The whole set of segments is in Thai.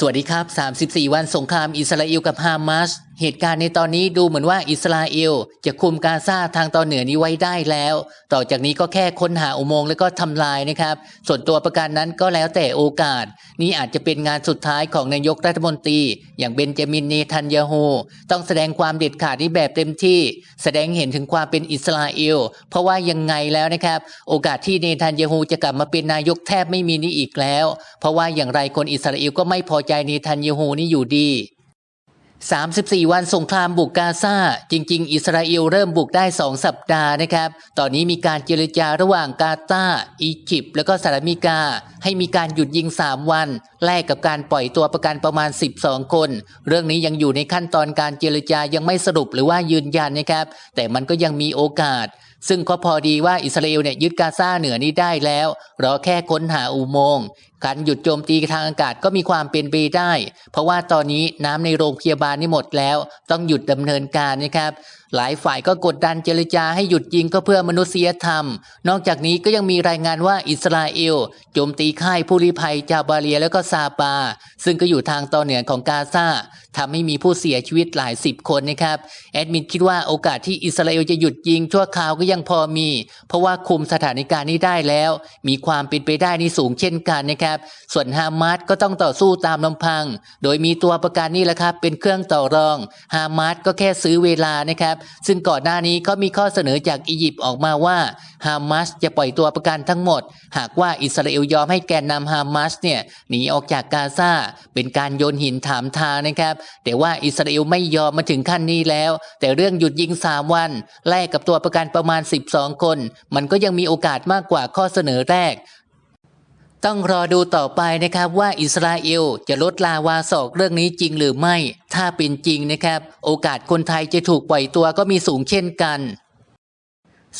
สวัสดีครับ 34 วันสงครามอิสราเอลกับฮามาสเหตุการณ์ในตอนนี้ดูเหมือนว่าอิสราเอลจะคุมกาซาทางตอนเหนือนี้ไว้ได้แล้ว ต่อจากนี้ก็แค่ค้นหาอุโมงค์แล้วก็ทำลายนะครับ ส่วนตัวประกันนั้นก็แล้วแต่โอกาส นี่อาจจะเป็นงานสุดท้ายของนายกรัฐมนตรี อย่างเบนจามินเนทันยาฮูต้องแสดงความเด็ดขาดนี้แบบเต็มที่ แสดงเห็นถึงความเป็นอิสราเอล เพราะว่ายังไงแล้วนะครับ โอกาสที่เนทันยาฮูจะกลับมาเป็นนายกแทบไม่มีนี่อีกแล้ว เพราะว่าอย่างไรคนอิสราเอลก็ไม่พอใจเนทันยาฮูนี่อยู่ดี 34 วันสงครามบุกกาซาจริง ๆ อิสราเอลเริ่มบุกได้ 2 สัปดาห์นะครับ ตอนนี้มีการเจรจาระหว่างกาตาอียิปต์และก็สหรัฐอเมริกา ให้มีการหยุดยิง 3 วัน แลกกับการปล่อยตัวประกันประมาณ 12 คน เรื่องนี้ยังอยู่ในขั้นตอนการเจรจายังไม่สรุปหรือว่ายืนยันนะครับ แต่มันก็ยังมีโอกาส ซึ่งก็พอดีว่าอิสราเอลเนี่ยยึดกาซาเหนือนี้ได้แล้วรอแค่ค้นหาอุโมงค์การหยุดโจมตีทางอากาศก็มีความเป็นไปได้ เพราะว่าตอนนี้น้ำในโรงพยาบาลนี่หมดแล้ว ต้องหยุดดำเนินการนะครับ หลายฝ่ายก็กดดันเจรจาให้หยุดยิงก็เพื่อมนุษยธรรม นอกจากนี้ก็ยังมีรายงานว่าอิสราเอลโจมตีค่ายผู้ลี้ภัยจาบาเรียแล้วก็ซาปา ซึ่งก็อยู่ทางตอนเหนือของกาซาทำให้มีผู้เสียชีวิตหลายสิบคนนะครับแอดมินคิดว่าโอกาสที่อิสราเอลจะหยุดยิงชั่วคราวก็ยังพอมี เพราะว่าคุมสถานการณ์นี้ได้แล้ว มีความเป็นไปได้นี่สูงเช่นกันนะครับส่วนฮามาสก็ต้องต่อสู้ตามลำพัง โดยมีตัวประกันนี่แหละครับเป็นเครื่องต่อรองฮามาสก็แค่ซื้อเวลานะครับซึ่งก่อนหน้านี้ก็มีข้อเสนอจากอียิปต์ออกมาว่าฮามาสจะปล่อยตัวประกันทั้งหมด หากว่าอิสราเอลยอมให้แกนนำฮามาสเนี่ยหนีออกจากกาซาเป็นการโยนหินถามทางนะครับ แต่ว่าอิสราเอลไม่ยอมมาถึงขั้นนี้แล้ว แต่เรื่องหยุดยิง 3 วัน แลกกับตัวประกันประมาณ 12 คน มันก็ยังมีโอกาสมากกว่าข้อเสนอแรก ต้องรอดูต่อไปนะครับว่าอิสราเอลจะลดลาวาศอกเรื่องนี้จริงหรือไม่ ถ้าเป็นจริงนะครับ โอกาสคนไทยจะถูกปล่อยตัวก็มีสูงเช่นกัน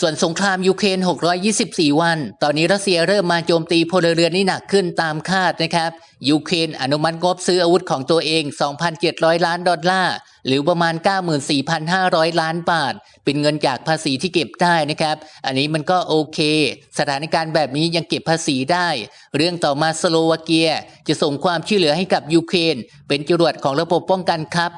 ส่วนสงครามยูเครน 624 วัน ตอนนี้รัสเซียเริ่มมาโจมตีพลเรือนนี่หนักขึ้นตามคาดนะครับ ยูเครนอนุมัติงบซื้ออาวุธของตัวเอง 2,700 ล้านดอลลาร์ หรือประมาณ 94,500 ล้านบาท เป็นเงินจากภาษีที่เก็บได้นะครับ อันนี้มันก็โอเค สถานการณ์แบบนี้ยังเก็บภาษีได้ เรื่องต่อมาสโลวาเกีย จะส่งความช่วยเหลือให้กับยูเครนเป็นจรวดของระบบป้องกันครับ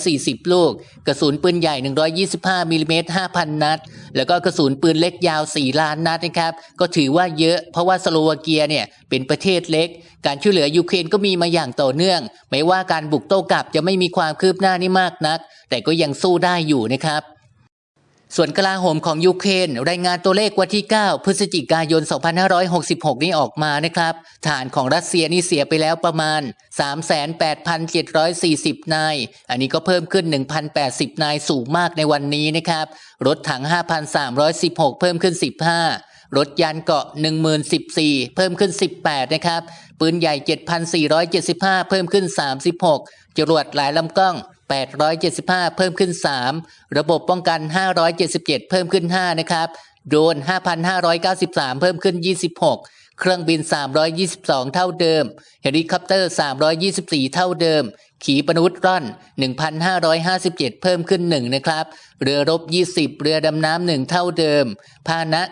140 ลูก กระสุนปืนใหญ่ 125มิลลิเมตร5,000 นัด แล้วก็กระสุนปืนเล็กยาว 4 ล้านนัดนะครับ ก็ถือว่าเยอะเพราะว่าสโลวาเกียเนี่ยเป็นประเทศเล็ก การช่วยเหลือยูเครนก็มีมาอย่างต่อเนื่อง ไม่ว่าการบุกโต้กลับจะไม่มีความคืบหน้านี่มากากนัก แต่ก็ยังสู้ได้อยู่นะครับ ส่วนกลาโหมของยูเครนรายงานตัวเลขวันที่ 9 พฤศจิกายน 2566 นี้ออกมานะครับฐานของรัสเซียนี่เสียไปแล้วประมาณ 38,740 นาย อันนี้ก็เพิ่มขึ้น 1,080 นายสูงมากในวันนี้นะครับ รถถัง 5,316 เพิ่มขึ้น 15รถยานเกาะ 1014 เพิ่มขึ้น 18 นะครับ ปืนใหญ่ 7,475 เพิ่มขึ้น 36 จรวดหลายลำกล้อง 875 เพิ่มขึ้น 3 ระบบป้องกัน 577 เพิ่มขึ้น 5 นะครับ โดรน5,593 เพิ่มขึ้น 26 เครื่องบิน 322 เท่าเดิม เฮลิคอปเตอร์ 324 เท่าเดิม ขีปนาวุธร่อน 1,557 เพิ่มขึ้น 1 นะครับ เรือรบ 20 เรือดำน้ำ 1 เท่าเดิม พาหนะ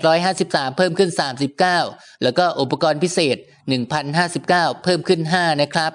9,853 เพิ่มขึ้น 39 แล้วก็อุปกรณ์พิเศษ 1,059 เพิ่มขึ้น 5 นะครับ